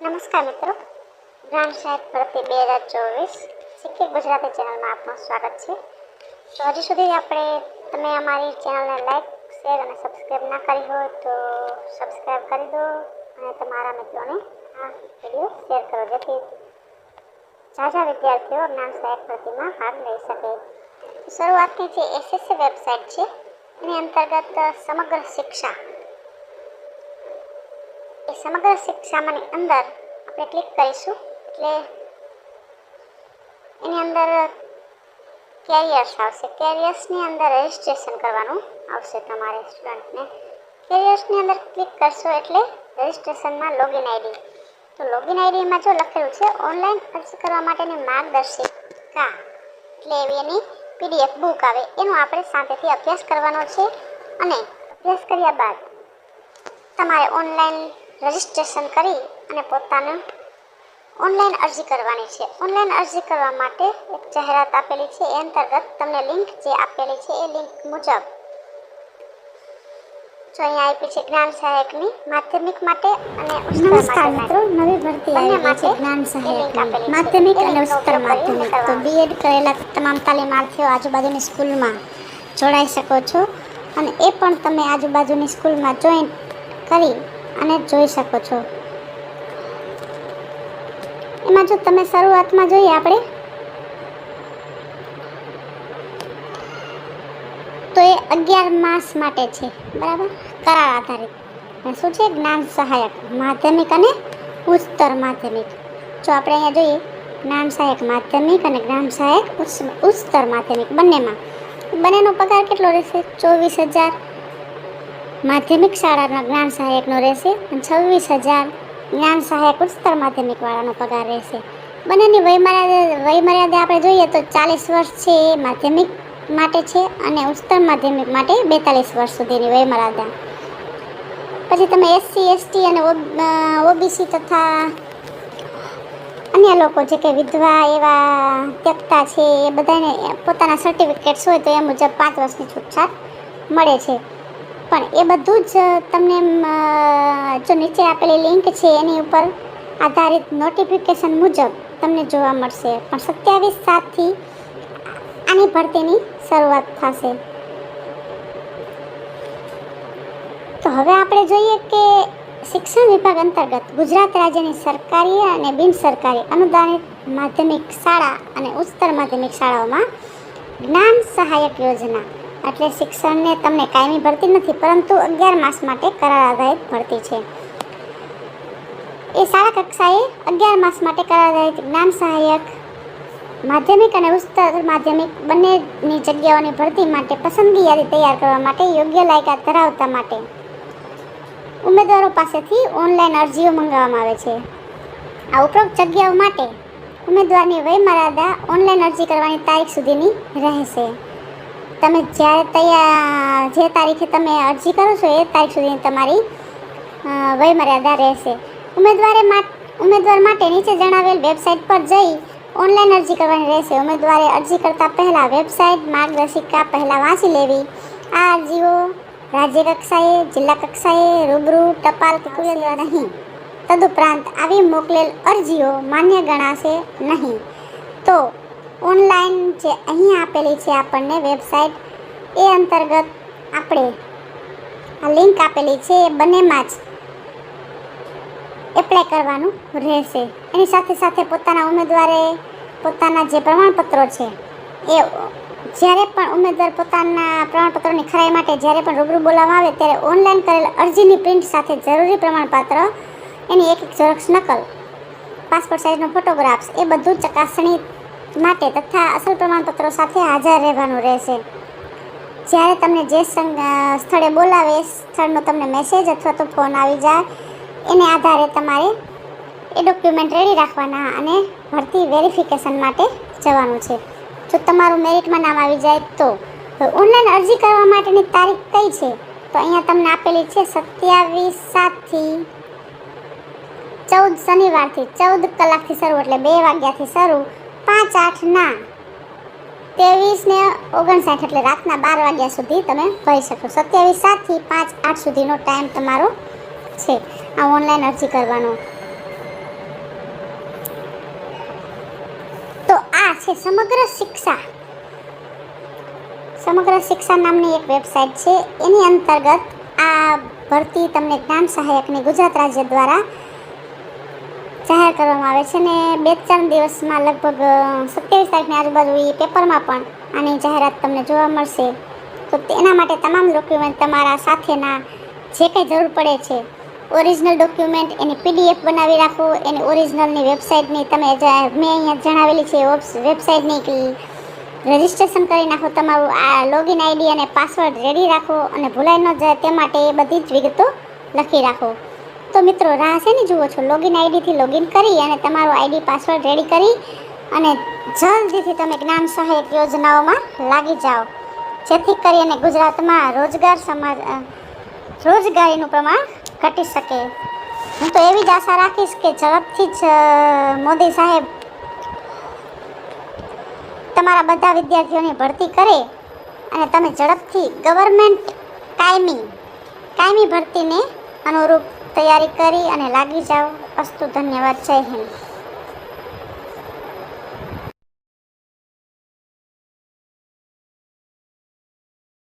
નમસ્કાર મિત્રો. ગ્રામ સાહેબ ભરતી બે હજાર ચોવીસ સિક્કી ગુજરાતી ચેનલમાં આપનું સ્વાગત છે. તો હજી સુધી આપણે, તમે અમારી ચેનલને લાઈક શેર અને સબસ્ક્રાઈબ ના કરી હોય તો સબસ્ક્રાઈબ કરી દો અને તમારા મિત્રોને આ વીડિયો શેર કરો, જેથી ઝાઝા વિદ્યાર્થીઓ જ્ઞાન સાહેબ ભરતીમાં ભાગ લઈ શકે. શરૂઆતની જે એસએસસી વેબસાઇટ છે, એની અંતર્ગત સમગ્ર શિક્ષા સમગ્ર શિક્ષામાંની અંદર આપણે ક્લિક કરીશું. એટલે એની અંદર કેરિયર્સ આવશે. કેરિયર્સની અંદર રજિસ્ટ્રેશન કરવાનું આવશે તમારે સ્ટુડન્ટને કેરિયર્સની અંદર ક્લિક કરશો એટલે રજિસ્ટ્રેશનમાં લોગિન આઈડી તો લોગિન આઈડીમાં જો લખેલું છે ઓનલાઈન અરજી કરવા માટેની માર્ગદર્શિકા. એટલે એવી એની પીડીએફ બુક આવે. એનો આપણે શાંતિથી અભ્યાસ કરવાનો છે. અને અભ્યાસ કર્યા બાદ તમારે ઓનલાઈન રજિસ્ટ્રેશન કરી અને પોતાનું ઓનલાઈન અરજી કરવાની છે. ઓનલાઈન અરજી કરવા માટે એક જાહેરાત આપેલી છે. એ અંતર્ગત તમને લિંક જે આપેલી છે એ લિંક મુજબ જો અહીંયા આપી છે જ્ઞાન સહાયકની માધ્યમિક માટે અને નમસ્કાર મિત્રો નવી ભરતી આવી છે જ્ઞાન સહાયકની. માધ્યમિક અને ઉચ્ચતર માધ્યમિક. તો બીએડ કરેલા તમામ તાલીમાર્થીઓ આજુબાજુની સ્કૂલમાં જોડાઈ શકો છો. અને એ પણ તમે આજુબાજુની સ્કૂલમાં જોઈન કરી અને જોઈ શકો છો. એમાં જો તમે શરૂઆતમાં જોઈએ આપણે, તો એ અગિયાર માસ માટે છે, બરાબર? કરાર આધારિત. શું છે? જ્ઞાન સહાયક, માધ્યમિક અને ઉચ્ચતર માધ્યમિક. જો આપણે અહીંયા જોઈએ, જ્ઞાન સહાયક, માધ્યમિક અને જ્ઞાન સહાયક ઉચ્ચ- ઉચ્ચતર માધ્યમિક બંનેમાં. બંનેનો પગાર કેટલો રહેશે? ચોવીસ હજાર. માધ્યમિક શાળાના જ્ઞાન સહાયકનો રહેશે અને છવ્વીસ હજાર જ્ઞાન સહાયક ઉચ્ચતર માધ્યમિક વાળાનો પગાર રહેશે. બંનેની વયમર્યાદા વયમર્યાદા આપણે જોઈએ તો ચાલીસ વર્ષ છે એ માધ્યમિક માટે છે અને ઉચ્ચતર માધ્યમિક માટે બેતાલીસ વર્ષ સુધીની વયમર્યાદા. પછી તમે એસસી એસટી અને ઓબીસી તથા અન્ય લોકો જે કે વિધવા એવા ત્યક્તા છે એ બધાને પોતાના સર્ટિફિકેટ્સ હોય તો એ મુજબ પાંચ વર્ષની છૂટછાટ મળે છે. પણ એ બધું જ તમને જો નીચે આપેલી લિંક છે એની ઉપર આધારિત નોટિફિકેશન મુજબ તમને જોવા મળશે. પણ સત્યાવીસ સાતથી આની ભરતીની શરૂઆત થશે. તો હવે આપણે જોઈએ કે શિક્ષણ વિભાગ અંતર્ગત ગુજરાત રાજ્યની સરકારી અને બિન સરકારી અનુદાનિત માધ્યમિક શાળા અને ઉચ્ચતર માધ્યમિક શાળાઓમાં જ્ઞાન સહાયક યોજના એટલે શિક્ષણને તમને કાયમી ભરતી નથી, પરંતુ અગિયાર માસ માટે કરાર આધારિત ભરતી છે. એ શાળા કક્ષાએ અગિયાર માસ માટે કરાર આધારિત જ્ઞાન સહાયક, માધ્યમિક અને ઉચ્ચતર માધ્યમિક બંનેની જગ્યાઓની ભરતી માટે પસંદગી યાદી તૈયાર કરવા માટે યોગ્ય લાયકાત ધરાવતા માટે ઉમેદવારો પાસેથી ઓનલાઈન અરજીઓ મંગાવવામાં આવે છે. આ ઉપરોક્ત જગ્યાઓ માટે ઉમેદવારની વયમર્યાદા ઓનલાઈન અરજી કરવાની તારીખ સુધીની રહેશે. તમે જ્યારે તૈયાર, જે તારીખે તમે અરજી કરો છો, એ તારીખ સુધી તમારી વયમર્યાદા રહેશે. ઉમેદવારે ઉમેદવાર માટે નીચે જણાવેલ વેબસાઇટ પર જઈ ઓનલાઈન અરજી કરવાની રહેશે. ઉમેદવારે અરજી કરતાં પહેલાં વેબસાઇટ માર્ગદર્શિકા પહેલાં વાંચી લેવી. આ અરજીઓ રાજ્ય કક્ષાએ, જિલ્લા કક્ષાએ રૂબરૂ ટપાલ કે નહીં. તદુપરાંત આવી મોકલેલ અરજીઓ માન્ય ગણાશે નહીં. તો ઓનલાઈન જે અહીં આપેલી છે આપણને વેબસાઇટ, એ અંતર્ગત આપણે આ લિંક આપેલી છે, એ બંનેમાં જ એપ્લાય કરવાનું રહેશે. એની સાથે સાથે પોતાના ઉમેદવારે પોતાના જે પ્રમાણપત્રો છે, એ જ્યારે પણ ઉમેદવાર પોતાના પ્રમાણપત્રોની ખરાઈ માટે જ્યારે પણ રૂબરૂ બોલાવવા આવે, ત્યારે ઓનલાઈન કરેલ અરજીની પ્રિન્ટ સાથે જરૂરી પ્રમાણપત્ર, એની એક એક ઝેરોક્ષ નકલ પાસપોર્ટ સાઇઝનો ફોટોગ્રાફ્સ એ બધું ચકાસણી માટે તથા અસલ પ્રમાણપત્રો સાથે હાજર રહેવાનું રહેશે. જ્યારે તમને જે સ્થળે બોલાવે, એ સ્થળનો તમને મેસેજ અથવા તો ફોન આવી જાય, એને આધારે તમારે એ ડોક્યુમેન્ટ રેડી રાખવાના અને ભરતી વેરિફિકેશન માટે જવાનું છે. જો તમારું મેરિટમાં નામ આવી જાય તો ઓનલાઈન અરજી કરવા માટેની તારીખ કઈ છે? તો અહીંયા તમને આપેલી છે સત્યાવીસ સાતથી ચૌદ શનિવારથી, ચૌદ કલાકથી શરૂ, એટલે બે વાગ્યાથી શરૂ પાંચ આઠ ના ત્રેવીસ ને ઓગણસાઠ એટલે રાતના બાર વાગ્યા સુધી તમે કહી શકો સત્યાવીસ સાતથી પાંચ આઠ સુધીનો ટાઈમ તમારો છે. આ ઓનલાઈન અરજી કરવાનો. તો આ છે સમગ્ર શિક્ષા. સમગ્ર શિક્ષા નામની એક વેબસાઇટ છે. એની અંતર્ગત આ ભરતી તમને જ્ઞાન સહાયકની ગુજરાત રાજ્ય દ્વારા જાહેર કરવામાં આવે છે ને બે ત્રણ દિવસમાં લગભગ સત્યાવીસ તારીખની આજુબાજુ એ પેપરમાં પણ આની જાહેરાત તમને જોવા મળશે. તો તેના માટે તમામ ડોક્યુમેન્ટ તમારા સાથેના જે કંઈ જરૂર પડે છે, ઓરિજિનલ ડોક્યુમેન્ટ એની પીડીએફ બનાવી રાખો, એની ઓરિજિનલની વેબસાઇટની તમે મેં અહીંયા જણાવેલી છે વેબસાઇટની રજિસ્ટ્રેશન કરી નાખો તમારું, આ લોગિન આઈડી અને પાસવર્ડ રેડી રાખો અને ભૂલાઈ ન જાય તે માટે એ બધી જ વિગતો લખી રાખો. તો મિત્રો રાહ છે ને જુઓ છો. લોગિન આઈડીથી લોગિન કરી અને તમારો આઈડી પાસવર્ડ રેડી કરી અને જલ્દીથી તમે જ્ઞાન સહાયક યોજનાઓમાં લાગી જાઓ. જેથી કરીને ગુજરાતમાં રોજગાર સમાજ રોજગારીનું પ્રમાણ ઘટી શકે. હું તો એવી જ આશા રાખીશ કે ઝડપથી જ મોદી સાહેબ તમારા બધા વિદ્યાર્થીઓની ભરતી કરે અને તમે ઝડપથી ગવર્મેન્ટ કાયમી કાયમી ભરતીને અનુરૂપ તૈયારી કરી અને લાગી જાઓ. અસ્તુ ધન્યવાદ. જય હિન્દ.